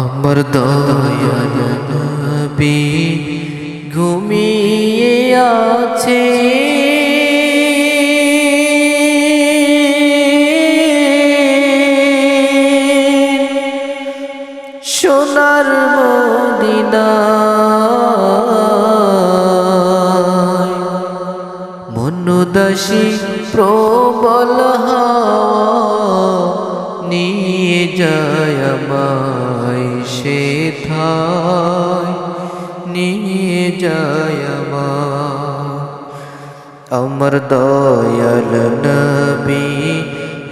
আমার দয়াল নবী ঘুমিয়ে আছে। সোনার মদিনা মনুদাসী প্রবল হাওয়া নিয়ে যায় আমায় সে থায় নিয়ে যায় আমার দয়াল নবী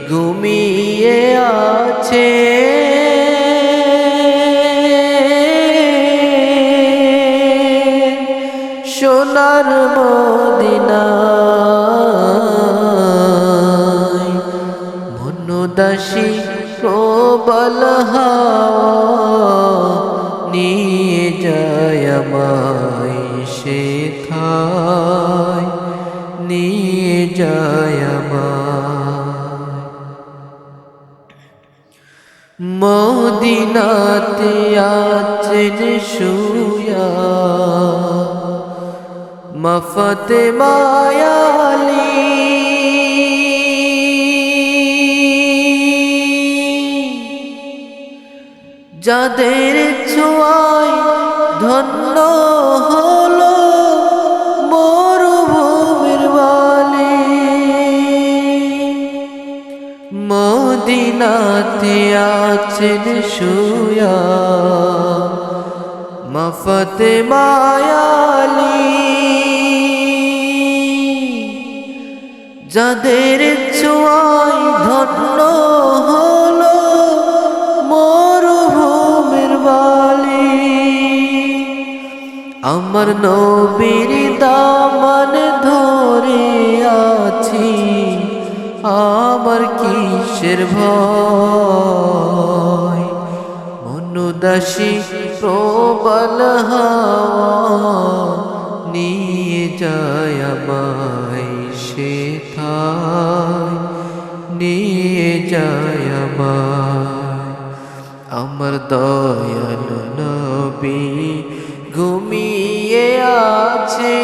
ঘুমিয়ে আছে। সোনার মদিনায় মনুদাসী প্রবল হাওয়া। যায় মদিনাতে আছেন শুয়া মফতে মায়ালি। যাদের ছোঁয়ায় ধন্য হলো মদিনাতে আছেন শুয়া মফতে মায়ালি। যাদের ছোঁয়ায় ধন্য হলো মরুভূমির বালি। আমার নবীর দামান কিসের ভয়, মনুদাসী প্রবল নিয়ে যায় আমায় সে নিয়ে যায় আমার দয়াল নবী, ঘুমিয়ে আছে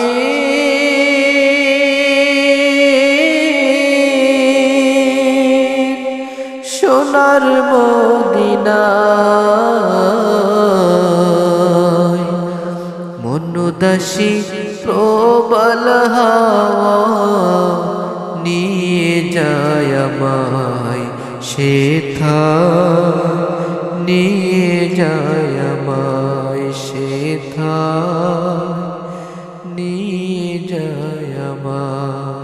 সোনার মদিনায় মনুদাসী প্রবল নিয়ে যায় আমায় সে নিয়ে যায় আমায় সে নিয়ে যায় আমায়